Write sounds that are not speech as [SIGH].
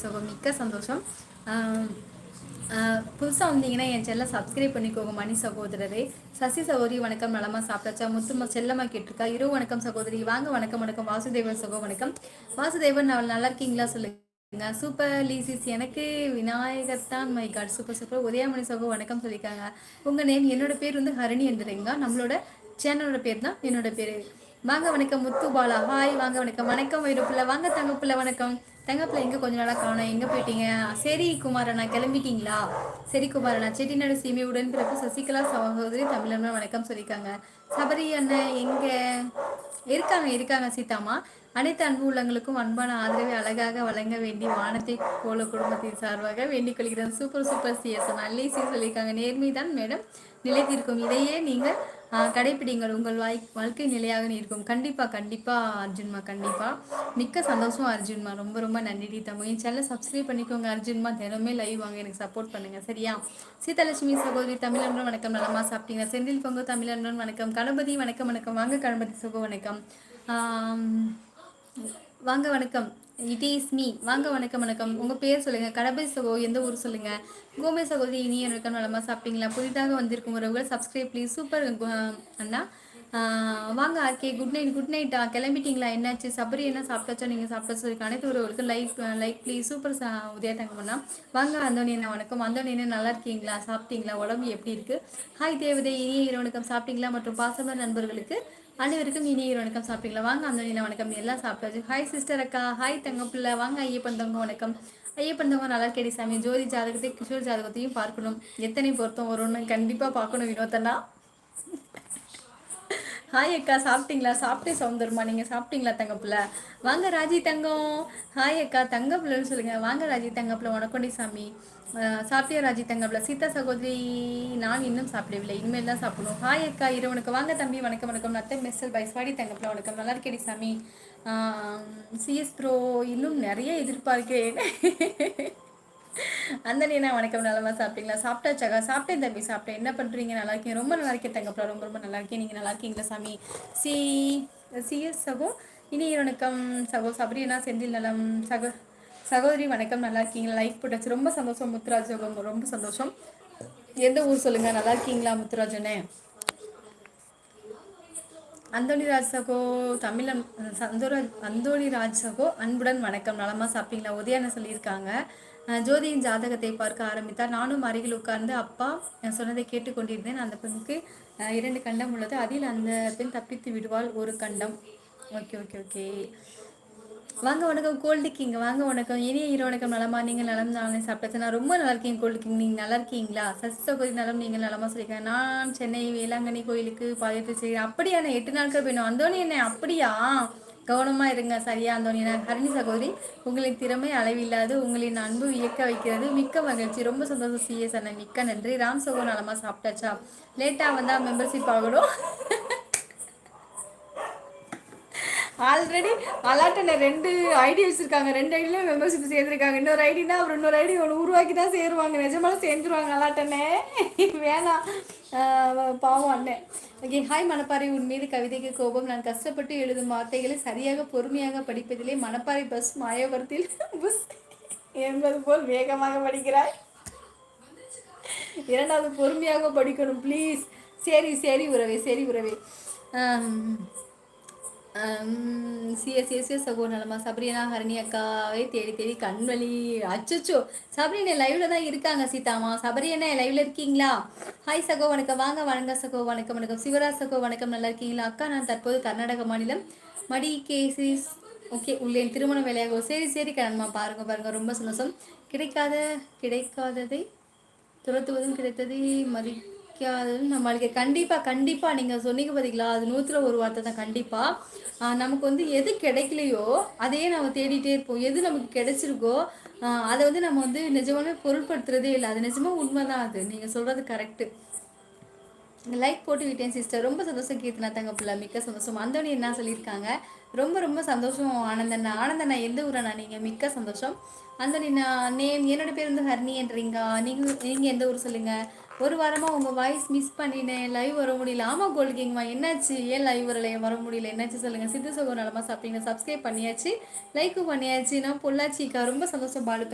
So மிக்க சந்தோஷம். புதுசாக வந்தீங்கன்னா என் செல்ல சப்ஸ்கிரைப் பண்ணிக்கோங்க மணி சகோதரரே. சசி சகோதரி வணக்கம். நலமா சாப்பிட்டாச்சா? முத்துமா செல்லம்மா கேட்டிருக்கா? இரவு வணக்கம் சகோதரி. வாங்க வணக்கம் வணக்கம். வாசுதேவன் சகோ வணக்கம். வாசுதேவன் அவள் நல்லா இருக்கீங்களா? சொல்லுங்க. சூப்பர் லீசிஸ். எனக்கு விநாயகர் தான். My god super super. Udhayamani சகோ வணக்கம் சொல்லியிருக்காங்க. உங்கள் நேம் என்னோட பேர் வந்து ஹரணி என்றீங்க நம்மளோட சேனலோட பேர் தான் என்னோட பேர். வாங்க வணக்கம். முத்து பாலா. ஹாய் வாங்க வணக்கம். வணக்கம் வைரப்புல வாங்க தங்கப்புல வணக்கம். தங்கப்பில் எங்கே கொஞ்ச நாளா காணும். எங்க போயிட்டீங்க? சரி குமாரண்ணா கிளம்பிட்டீங்களா? சரி குமாரண்ணா செட்டிநாடு சீமை பிறப்பு சசிகலா சகோதரி தமிழன் வணக்கம் சொல்லியிருக்காங்க. சபரி அண்ணன் எங்க? இருக்காங்க இருக்காங்க சீதாமா அனைத்து அன்பு உள்ளங்களுக்கும் அன்பான ஆதரவை அழகாக வழங்க வேண்டி வானத்தை போல குடும்பத்தின் சார்பாக வேண்டிக் கொள்கிறேன். சூப்பர் சூப்பர் சிஎஸ் நல்லீசி சொல்லியிருக்காங்க. நேர்மைதான் மேடம். நிலைத்திருக்கும் இதையே நீங்கள் கடைப்பிடிங்கள். உங்கள் வாய் வாழ்க்கை நிலையாக இருக்கும். கண்டிப்பாக கண்டிப்பாக அர்ஜுன்மா கண்டிப்பாக மிக்க சந்தோஷம் அர்ஜுன்மா. ரொம்ப ரொம்ப நன்றி தம்பி என் சேனலை சப்ஸ்கிரைப் பண்ணிக்கோங்க. அர்ஜுன்மா தினமே லைவ் வாங்க. எனக்கு சப்போர்ட் பண்ணுங்கள் சரியா? சீதலட்சுமி சகோதரி தமிழன்றன் வணக்கம். நலமா சாப்பிட்டீங்க செந்தில் பொங்கு தமிழன்றன் வணக்கம். கணபதி வணக்கம் வணக்கம். வாங்க கணபதி சுப வணக்கம். வாங்க வணக்கம். இட் இஸ் மீ வாங்க வணக்கம் வணக்கம். உங்கள் பேர் சொல்லுங்கள் கடபை சகோ எந்த ஊர் சொல்லுங்கள் கோமே சகோதரி இனிய வணக்கம். நலமாக சாப்பிட்டீங்களா? புதிதாக வந்திருக்கும் உறவுகள் சப்ஸ்கிரைப் ப்ளீஸ் சூப்பர் அண்ணா. வாங்க ஆர்கே குட் நைட் குட் நைட்டா கிளம்பிட்டீங்களா? என்னாச்சு? சபரி என்ன சாப்பிட்டாச்சோ நீங்கள் சாப்பிட்டா சொல்லி அனைத்து உறவுகளுக்கு like like please super Udhaya தங்கம்னா வாங்க அந்தோனி வணக்கம். அந்தோனி என்ன நல்லா இருக்கீங்களா? சாப்பிட்டீங்களா? உடம்பு எப்படி இருக்குது ஹாய் தேவதை இனிய வணக்கம். சாப்பிட்டீங்களா? மற்றும் பாசமர் நண்பர்களுக்கு அனைவருக்கும் இனிய வணக்கம் சாப்பிட்டீங்களா? வாங்க அந்த வணக்கம் எல்லாம் சாப்பிட்டாச்சு ஹாய் சிஸ்டர் அக்கா ஹாய் தங்கப்பிள்ள வாங்க ஐயப்பன் தங்க வணக்கம். ஐயப்பன் தங்க நல்லா கேடி சாமி. ஜோதி ஜாதகத்தை கிஷோர் ஜாதகத்தையும் பார்க்கணும். எத்தனை பொருத்தம் வரும்னு கண்டிப்பாக பார்க்கணும் வினோத்தனா ஹாய் அக்கா சாப்பிட்டீங்களா? சாப்பிட்டே சௌந்தர்மா நீங்கள் சாப்பிட்டீங்களா தங்கப்பில்? வாங்க ராஜி தங்கம். ஹாய் அக்கா தங்கப்பிள்ளன்னு சொல்லுங்கள் வாங்க ராஜி தங்கப்பில் உனக்கொண்டி சாமி. சாப்பிட்டியா ராஜி தங்கப்பில்? சீதா சகோதரி நான் இன்னும் சாப்பிடவில்லை. இனிமேல் தான் சாப்பிடணும். ஹாய் அக்கா இரவனுக்கு வாங்க தம்பி வணக்கம் வணக்கம். நத்தை மெஸ்ஸல் பை ஸ்வாடி தங்கப்பில் வணக்கம். நல்லா இருக்கேடி சாமி. சிஎஸ் ப்ரோ இன்னும் நிறைய எதிர்பார்க்கிறேன். [LAUGHS] அந்த வணக்கம். நலமா சாப்பிட்டீங்களா? சாப்பிட்டாச்சாக்கா சாப்பிட்டேன் தம்பி சாப்பிட்டேன். என்ன பண்ணுறீங்க நல்லா இருக்கேன் ரொம்ப நல்லா இருக்கேன் தங்கப்பா ரொம்ப ரொம்ப நல்லா இருக்கேன். நீங்கள் நல்லா இருக்கீங்களா சாமி? சி சிஎஸ் சகோ. இனி வணக்கம். சகோ சபரி செந்தில் நலம். சகோ சகோதரி வணக்கம். நல்லா இருக்கீங்களா? லைக் போட்டாச்சு. ரொம்ப சந்தோஷம் முத்துராஜ். ரொம்ப சந்தோஷம். எந்த ஊர் சொல்லுங்க? நல்லா இருக்கீங்களா முத்துராஜனே? அந்தோணி ராஜ் சகோ தமிழன் சந்தோராஜ் அந்தோணி ராஜ் சகோ அன்புடன் வணக்கம். நலமா சாப்பிட்டீங்களா? உதயான சொல்லியிருக்காங்க? ஜோதியின் ஜாதகத்தை பார்க்க ஆரம்பித்தார் நானும் அருகில் உட்கார்ந்து அப்பா சொன்னதை கேட்டுக்கொண்டிருந்தேன். அந்த பெண்ணுக்கு இரண்டு கண்டம் உள்ளது. அதில் அந்த பெண் தப்பித்து விடுவாள் ஒரு கண்டம். Okay okay okay. வாங்க வணக்கம். கோல்டு கிங் வாங்க வணக்கம். இனிய இரவு வணக்கம் நலமா? நீங்கள் நலம் நானே சாப்பிட்டேன். நான் ரொம்ப நல்லா இருக்கேன் கோல்டு கிங் நீங்கள் நல்லா இருக்கீங்களா? சசி நலம் நீங்கள் நலமா சொல்லியிருக்கேன் நான் சென்னை வேளாங்கண்ணி கோயிலுக்கு பாயத்து செய்கிறேன். அப்படியா நான் எட்டு நாட்கள் போயிடும் அந்தோனி என்ன அப்படியா? கவனமாக இருங்க சரியா அந்தோனி ஹரணி சகோதரி உங்களின் திறமை அளவில்லாது உங்களின் அன்பு இயக்க வைக்கிறது. மிக்க மகிழ்ச்சி. ரொம்ப சந்தோஷம் சிஎஸ் அண்ணன் மிக்க நன்றி. ராம் சகோ நலமாக சாப்பிட்டாச்சா? லேட்டாக வந்தால் மெம்பர்ஷிப் ஆகணும். ஆல்ரெடி அலாட்டனை ரெண்டு ஐடி வச்சுருக்காங்க. ரெண்டு ஐடியில் மெம்பர்ஷிப் சேர்ந்துருக்காங்க இன்னொரு ஐடினா அவர் இன்னொரு ஐடி ஒன்று உருவாக்கி தான் சேருவாங்க. நிஜமாலும் சேர்ந்துருவாங்க அலாட்டனே வேணாம் பாவம் அண்ணன். Okay hi Manapparai. உன் மீது கவிதைக்கு கோபம். நான் கஷ்டப்பட்டு எழுதும் வார்த்தைகளை சரியாக பொறுமையாக படிப்பதிலே மணப்பாறை பஸ் மாயவரத்தில் புஸ் என்பது போல் வேகமாக படிக்கிறாய். இரண்டாவது பொறுமையாக படிக்கணும் ப்ளீஸ் சரி சரி உறவே சரி உறவே. சிஎஸ்எஸ்எஸ் சகோ நலமா சப்ரீனா ஹரணி அக்காவே தேடி தேடி கண்வழி அச்சோ சபரினா லைவ்ல தான் இருக்காங்க சீதாமா. சபரியண்ணே லைவ்ல இருக்கீங்களா? ஹாய் சகோ வணக்கம். வாங்க வணங்க சகோ வணக்கம் வணக்கம். சிவராஜ் சகோ வணக்கம். நல்லா இருக்கீங்களா? அக்கா நான் தற்போது கர்நாடக மாநிலம் மடி கேசிஸ் ஓகே உள்ளே திருமண வேலையாக சரி சரி கண்ணம்மா பாருங்க பாருங்க. ரொம்ப சந்தோஷம். கிடைக்காத கிடைக்காததை துரத்துவதும் கிடைத்ததை மதி நம்மளுக்கு கண்டிப்பாக கண்டிப்பாக நீங்கள் சொன்னீங்க பார்த்தீங்களா அது நூற்றில் ஒரு வார்த்தை தான் கண்டிப்பாக நமக்கு வந்து எது கிடைக்கலையோ அதையே நம்ம தேடிட்டே இருப்போம். எது நமக்கு கிடைச்சிருக்கோ அதை வந்து நம்ம வந்து நிஜமானே பொருட்படுத்துறதே இல்லை. அது நிஜமாக உண்மை தான் அது நீங்கள் சொல்கிறது கரெக்டு லைக் போட்டு விட்டேன் சிஸ்டர் ரொம்ப சந்தோஷம் கீர்த்தனா தங்க பிள்ளை மிக்க சந்தோஷம். அந்தோனி என்ன சொல்லியிருக்காங்க? ரொம்ப ரொம்ப சந்தோஷம் ஆனந்தண்ணா. ஆனந்தண்ணா எந்த ஊரண்ணா நீங்கள் மிக்க சந்தோஷம். அந்தோனி நான் நேம் என்னோட பேர் வந்து ஹர்னி என்றீங்க நீங்கள் நீங்கள் எந்த ஊர் சொல்லுங்கள் ஒரு வாரமாக உங்கள் வாய்ஸ் மிஸ் பண்ணினேன். லைவ் வர முடியல. ஆமாம் கோல்கிங்மா என்னாச்சு? ஏன் லைவ் வரல? ஏன் வர முடியல? என்னாச்சு சொல்லுங்கள் சித்து சகோ நலமா சாப்பிட்டீங்க. சப்ஸ்கிரைப் பண்ணியாச்சு. லைக்கும் பண்ணியாச்சு. நான் பொள்ளாச்சிக்கா. ரொம்ப சந்தோஷம் பாலு